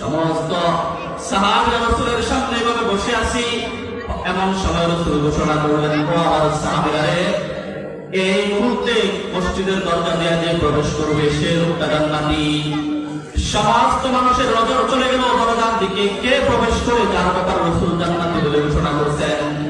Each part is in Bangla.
সমস্ত এই মুহূর্তে মসজিদের সমস্ত মানুষের নজর চলে গেল দিকে কে প্রবেশ করে যার ব্যাপার রসুল জান্নাতি বলে ঘোষণা করছেন?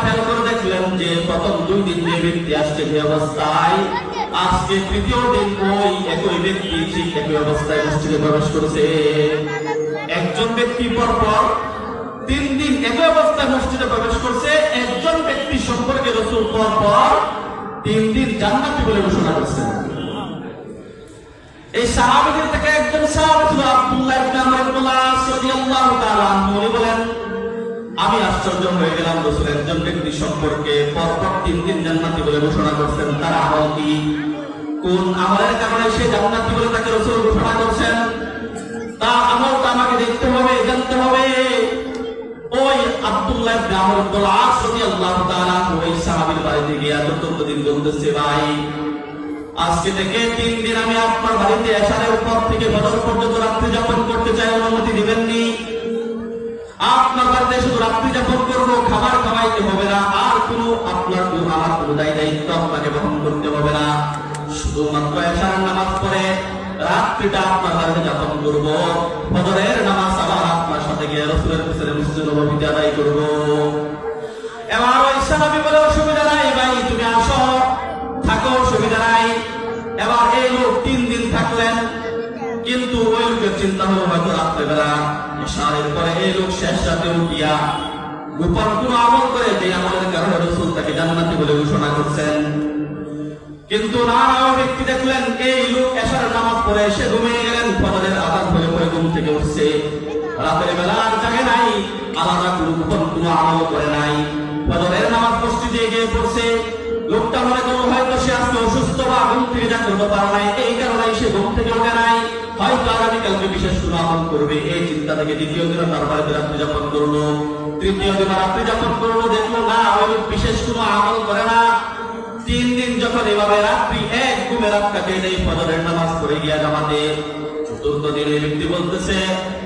দেখলেন যে প্রথম দুই দিন যে ব্যক্তি আসছে যে অবস্থায়, আজকে তৃতীয় দিন ওই একই ব্যক্তি ঠিক একই অবস্থায় মসজিদে প্রবেশ করেছে। একজন ব্যক্তি পরপর তিন দিন একই অবস্থায় মসজিদে প্রবেশ করছে, একজন ব্যক্তি সম্পর্কে রসুল পরপর তিন দিন জান্নাতি বলে ঘোষণা করছেন এই সাহাবীদের থেকে একজন সাহাবী আব্দুল্লাহ ইবনে আমর ইবনে আস রাদিয়াল্লাহু তাআলা বলেন আমি আশ্চর্য হয়ে গেলাম, রাসূল একজন ব্যক্তি সম্পর্কে পরপর তিন দিন জান্নাতি বলে ঘোষণা করছেন, তার আমল কি? কোন আমলের কারণে সে জান্নাতি বলে তাকে রাসূল ঘোষণা করছেন? তার আমলটা আমাকে দেখতে হবে, জানতে হবে। ওই আব্দুল্লাহ ইবনে আমর ইবনে আস রাদিয়াল্লাহু ওই সাহাবীর বাড়িতে গিয়ে চতুর্থ দিন বলতেছে ভাই, আজকে থেকে তিন দিন আমি আপনার বাড়িতে এসারের উপর থেকে বছর পর্যন্ত রাত্রি যাপন করতে চাই, অনুমতি দিবেননি আপনার বাড়িতে শুধু রাত্রি যাপন করব খাবার খাওয়াইতে হবে না, আর কোনো আপনার কোনো আমার কোনো দায় দায়িত্ব আপনাকে বহন করতে হবে না। শুধুমাত্র এসারের নামাজ পড়ে রাত্রিটা আপনার বাড়িতে যাপন করব, ফজরের নামাজ আবার আপনার সাথে গিয়ে রসুলের পিছনে মসজিদ নবীতে আদায় করব। এবার ওই সাহাবি বলে, অসুবিধা নাই ভাই, তুমি আসো, থাকো, অসুবিধা নাই। এবার এই লোক তিন দিন থাকলেন, কিন্তু ওই লোকের চিন্তা হলো হয়তো রাত্রেবেলা সারের পরে এই লোক শেষ রাতে উঠিয়া কোন আমল করে যে আমলের কারণে রসুল তাকে জান্নাতি বলে ঘোষণা করছেন। কিন্তু না না ব্যক্তি দেখলেন, এই লোক এসার নামাজ পড়ে এসে ঘুমিয়ে গেলেন, ফজরের আদান হয়ে পরে ঘুম থেকে উঠছে। রাতের বেলা আর জাগে নাই, আলাদা কোনো গোপন কোনো আমল করে নাই। ফজরের নামাজ মসজিদে গিয়ে পড়ছে। লোকটা মনে করল হয়তো সে আজকে অসুস্থ বা ঘুম থেকে জাগ্রত পারা নাই, এই কারণে সে ঘুম থেকে ওঠে নাই। হয়তো আগামীকালকে বিশেষ কোনো করবে, এই চিন্তা থেকে দ্বিতীয় দিন তার বাড়িতে রাত্রি যাপন করল, তৃতীয় দিন রাত্রি যাপন করল, দেখল, না, ওই বিশেষ কোনো আমল করে না। তিন দিন যখন এভাবে রাত্রি এক ঘুমে রাত কাটে নেই ফজরের নামাজ পড়ে গিয়া জামাতে। চতুর্থ দিন ব্যক্তি বলতেছে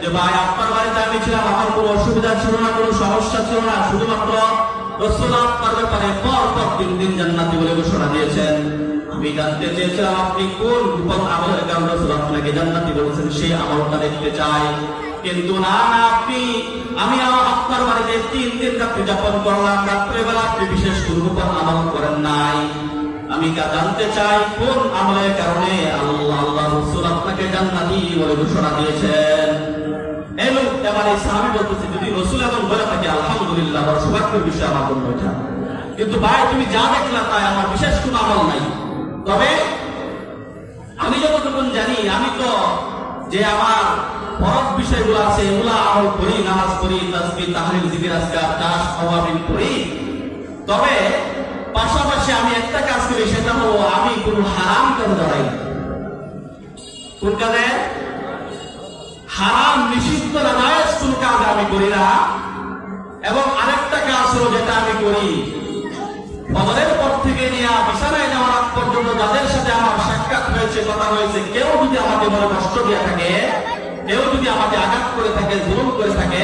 যে, ভাই, আপনার বাড়িতে আমি ছিলাম, আমার কোনো অসুবিধা ছিল না, কোনো সমস্যা ছিল না, শুধুমাত্র রসুল আপনার ব্যাপারে পর পর তিন দিন জান্নাতি বলে ঘোষণা দিয়েছেন। আমি জানতে চেয়েছিলাম আপনি কোন আমলের কারণে আপনাকে জান্নাতি বলেছেন সেই আমলটা দেখতে চাই কিন্তু না না, আপনি, আমি আপনার বাড়িতে তিন দিন রাত্রি যাপন করলাম, রাত্রেবেলা আপনি বিশেষ কোনো গোপন আমল করেন নাই। আমি কা জানতে চাই কোন আমলের কারণে আল্লাহ আল্লাহ রসুল আপনাকে জান্নাতি বলে ঘোষণা দিয়েছেন। এবার এই বলতেছে, যদি রসুল বলে থাকে, আলহামদুলিল্লাহ বিষয় আমার কিন্তু ভাই, তুমি যা দেখলা তাই আমার বিশেষ কোনো আমল নাই। তবে আমি যতটুকু জানি, আমি তো যে আমার ফরজ বিষয়গুলো আছে, এগুলো আমল করি, নামাজ করি তাসবিহ তাহলিল, জিকির, আজকার, চাষ অভাবিন করি। তবে পাশাপাশি আমি একটা কাজ করি, সেটা হলো আমি কোনো হারাম কাজ জড়াই না। কোন কাজে? হারাম, নিষিদ্ধ না নায়জ কোন কাজ আমি করি না। এবং আরেকটা কাজ হলো যেটা আমি করি। ফজরের পর্যন্ত যাদের সাথে আমার সাক্ষাৎ হয়েছে, কথা হয়েছে, কেউ যদি আমাকে মনে কষ্ট দিয়ে থাকে, কেউ যদি আমাকে আঘাত করে থাকে, জুলুম করে থাকে,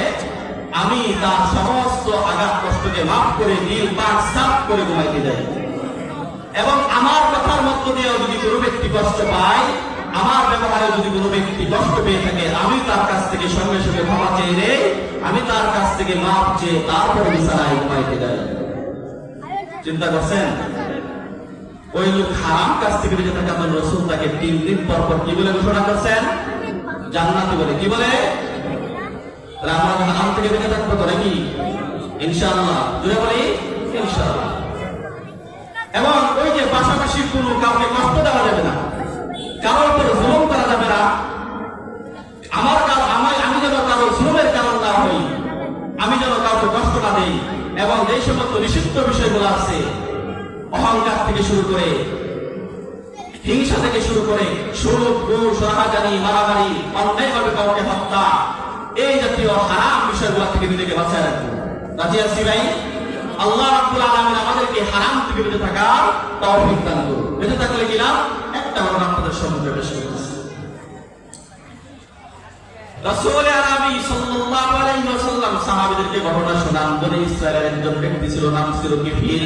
আমি তার সমস্ত আঘাত কষ্টকে মাফ করে দিল, পাক সাফ করে ঘুমাইতে যাই। এবং আমার কথার মধ্য দিয়েও যদি কোনো ব্যক্তি কষ্ট পায়, আমার ব্যবহারে যদি কোনো ব্যক্তি কষ্ট পেয়ে থাকে, আমি তার কাছ থেকে সঙ্গে সঙ্গে ক্ষমা চেয়ে রে আমি তার কাছ থেকে মাপ চেয়ে তারপরে বিছানায় ঘুমাইতে যাই। চিন্তা করছেন? ওই লোক হারাম কাছ থেকে বেঁচে থাকা আপনার রসুল তাকে তিন দিন পর পর কি বলে ঘোষণা করছেন? জান্নাতি বলে। কি বলে? হারাম থেকে বেঁচে থাকব তো নাকি? ইনশাআল্লাহ। জুড়ে বলি? ইনশাআল্লাহ। এবং ওই যে পাশাপাশি কাউকে কষ্ট দেওয়া যাবে না। কারোর উপর জুলুম করা যাবে না। আমার কারণ আমার, আমি যেন কারও জুলুমের কারণ না হই, আমি যেন কাউকে কষ্ট না দেই। এবং যে সমস্ত নিষিদ্ধ বিষয়গুলো আছে অহংকার থেকে শুরু করে হিংসা থেকে শুরু করে সুর ঘুষ, রাহাজানি, মারামারি অন্যায়ভাবে কাউকে হত্যা। এই জাতীয় হারাম বিষয়গুলো থেকে নিজেকে বাঁচায় রাখব রাজি আছি ভাই? আল্লাহ রাব্বুল আলামিন আমাদেরকে হারাম থেকে বেঁচে থাকার তৌফিক দান করুন। বেঁচে থাকলে কিনা একটা ঘটনা আপনাদের সম্মুখে পেশ করতেছি। রাসূল আরবি সাল্লাল্লাহু আলাইহি ওয়াসাল্লাম সাহাবীদেরকে ঘটনা শোনান। বলে ইসরায়েলের একজন ব্যক্তি ছিল, নাম ছিল কিফিল।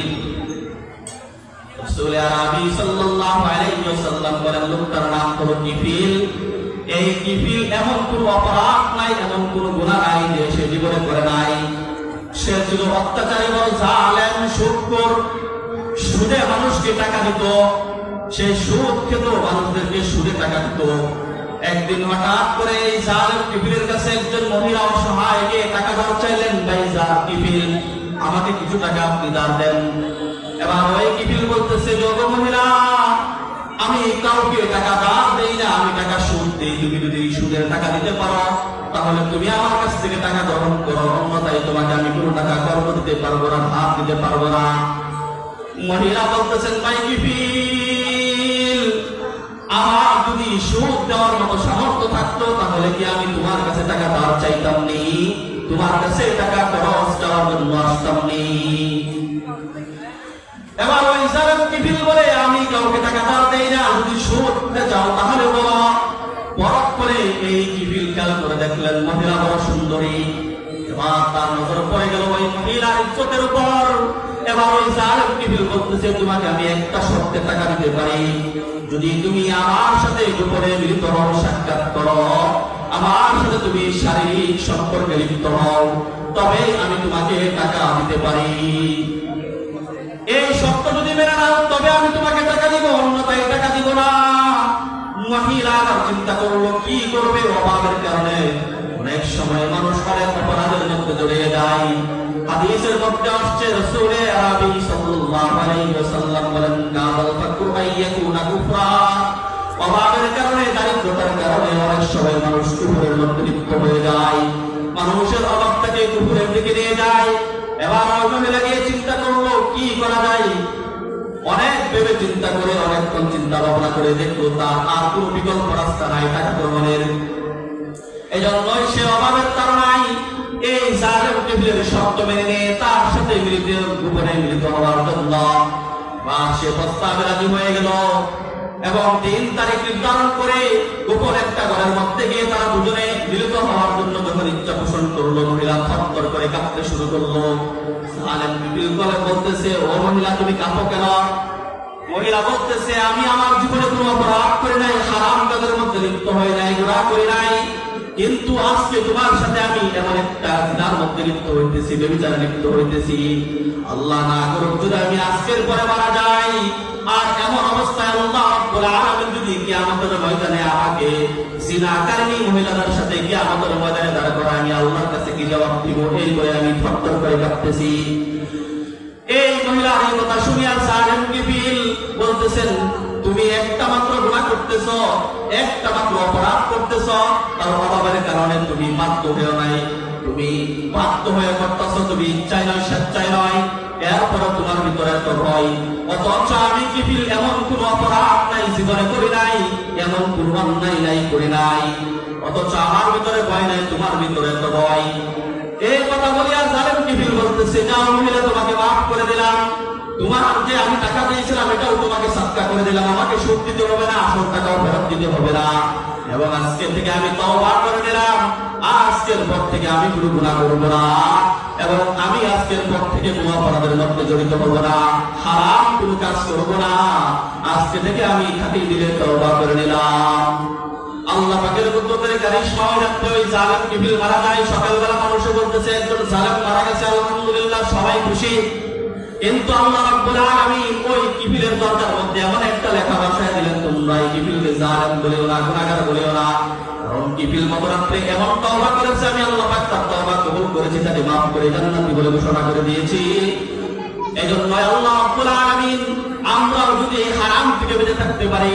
রাসূল আরবি সাল্লাল্লাহু আলাইহি ওয়াসাল্লাম বলেন, লোকটার নাম হলো কিফিল। এই কিফিল এমন কোন অপরাধ নাই, এমন কোন গুনাহ নাই যে সে জীবনে করে নাই। সে ছিল অত্যাচারী বড় জালেম সুদখোর সুদে মানুষকে টাকা দিত। সে সুদ খেত, মানুষদেরকে সুদে টাকা দিত। একদিন হঠাৎ করে এই জালেম কিফিলের কাছে একজন মহিলা অসহায় গিয়ে টাকা চাইলেন, ভাই, যা কিফিল, আমাকে কিছু টাকা আপনি দান দেন। এবার ওই কিফিল বলতেছে যোগ মহিলা আমি কাউকে টাকা দান দেই না, আমি টাকা সুদ দেই। তুমি যদি সুদের টাকা দিতে পারো, তাহলে তুমি আমার কাছ থেকে টাকা গ্রহণ করো। অন্যথায় তোমাকে আমি কোনো টাকা কর্ম দিতে পারব না ভাত দিতে পারব না। মহিলা বলতেছেন, ভাই কিফিল আমার যদি সুদ দেওয়ার মতো সামর্থ্য থাকতো, তাহলে কি আমি তোমার কাছে টাকা ধার চাইতাম নি? তোমার কাছে টাকা খরচ দেওয়ার জন্য আসতাম নি? আমি একটা শর্তে টাকা দিতে পারি। যদি তুমি আমার সাথে গোপনে মিলিত হও, সাক্ষাৎ করো। আমার সাথে তুমি শারীরিক সম্পর্কে লিপ্ত হও, তবে আমি তোমাকে টাকা দিতে পারি। শর্ত যদি মেনে নাও, তবে আমি তোমাকে টাকা দিব, অন্যথায় টাকা দিব না। মহিলা আবার চিন্তা করল, কি করবে অভাবের কারণে? অনেক সময় মানুষ অনেক অপরাধের মধ্যে জড়িয়ে যায়। হাদিসের মধ্যে আসছে রাসূলে আরবি সাল্লাল্লাহু আলাইহি ওয়াসাল্লাম বলেন, কামাল ফাকরু আইয়াকুনা কুফরা। অভাবের কারণে, দারিদ্রতার কারণে অনেক সময় মানুষ কুফরের মধ্যে লিপ্ত হয়ে যায়। মানুষের অভাব থেকে কুফরের দিকে নিয়ে যায়। এবার ওই মহিলা গিয়ে চিন্তা করল কি করা যায় অনেক ভেবে চিন্তা করে অনেকক্ষণ চিন্তা ভাবনা করে দেখল, তার আর কোনো বিকল্প রাস্তা নাই টাকা প্রমাণের এই জন্যই সে অভাবের তারণাই এই জালেম টেবিলের শব্দ মেনে নিয়ে তার সাথে মিলিত, গোপনে মিলিত হওয়ার জন্য বা সে প্রস্তাবে রাজি হয়ে গেল। এবং তিন তারিখ নির্ধারণ করে গোপন একটা ঘরের মধ্যে গিয়ে তারা দুজনে মিলিত হওয়ার জন্য যখন ইচ্ছা পোষণ করল, মহিলা থরথর করে কাঁপতে শুরু করল। করে বলতেছে, ও মহিলা, তুমি কাঁপো কেন? মহিলা বলতেছে, আমি আমার জীবনে কোনো অপরাধ করি নাই, হারাম কাজের মধ্যে লিপ্ত হয়ে নাই গুণা করি নাই। কিন্তু আজকে তোমার সাথে আমি এমন একটা জিনার মধ্যে লিপ্ত হইতেছি, বেবিচারে লিপ্ত হইতেছি। আল্লাহ না করুক, যদি আমি আজকের পরে মারা যাই, আর এমন অবস্থায় আল্লাহ রাব্বুল আলামিন যদি কিয়ামতের ময়দানে আমাকে জিনাকারিনী মহিলাদের সাথে কিয়ামতের ময়দানে দাঁড় করা আমি আল্লাহর কাছে কি জবাব দিব? এই করে আমি থরথর করে কাঁপতেছি। মহিলার এই কথা সাহেব কিবিল বলতেছেন, তুমি একটা মাত্র গুণা করতেছ, একটা মাত্র অপরাধ করতেছ, তার অভাবের কারণে তুমি বাধ্য হয়েও নাই। তুমি বাধ্য হয়ে করতেছ, তুমি ইচ্ছায় নয় স্বেচ্ছায় নয়। এরপরে তোমার ভিতরে এত ভয় অথচ আমি কিবিল এমন কোন অপরাধ নাই, জীবনে করি নাই, এমন কোন অন্যায় নাই, করি নাই। অথচ আমার ভিতরে ভয় নাই, তোমার ভিতরে এত ভয় এই কথা বলিয়া জালেম কিফিল বলতেছে, যাও মহিলা, তোমাকে মাফ করে দিলাম। তোমার যে আমি টাকা দিয়েছিলাম এটাও তোমাকে সাতকা করে দিলাম। আমাকে সুদ দিতে হবে না, আসল টাকাও ফেরত দিতে হবে না। এবং আজকে থেকে আমি তওবা করে নিলাম। আজকের পর থেকে আমি কোনো গুনাহ করব না। এবং আমি আজকের পর থেকে কোনো অপরাধের মধ্যে জড়িত হব না। হারাম কোনো কাজ করব না। আজকে থেকে আমি খাটি দিলে তওবা করে নিলাম। আল্লাহ পাকের কুদরতের কারিশমা রাখতে ওই জালেম কিবিল মারা যায়। সকালবেলা মানুষে বলতেছে, একজন জালেম মারা গেছে, আলহামদুলিল্লাহ, সবাই খুশি। কিন্তু আল্লাহ রাব্বুল আলামিন ওই কিবিলের দরজার মধ্যে এমন একটা লেখা বসায় দিলেন, তোমরা এই কিবিলকে জালেম বলেও না, গুনাহগার বলেও না। কারণ কিবিল মতরাত্রে এমন তওবা করেছে, আমি আল্লাহ পাক তার তওবা কবুল করেছি, তাকে maaf করে জান্নাতি বলে ঘোষণা করে দিয়েছি। এজন্য আল্লাহ রাব্বুল আলামিন আমরা যদি হারাম থেকে বেঁচে থাকতে পারি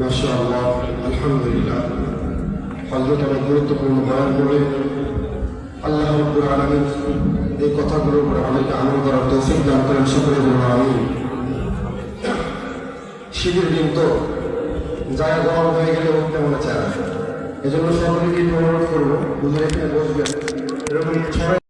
মাশাআল্লাহ, আলহামদুলিল্লাহ। হজরত অনেক গুরুত্বপূর্ণ বয়ান করে আল্লাহ রব্বুল সকলে বলুন হয়ে গেলে উঠতে মনে চায় এজন্য সকলকে অনুরোধ করব বুঝে এখানে বসবেন। এরকম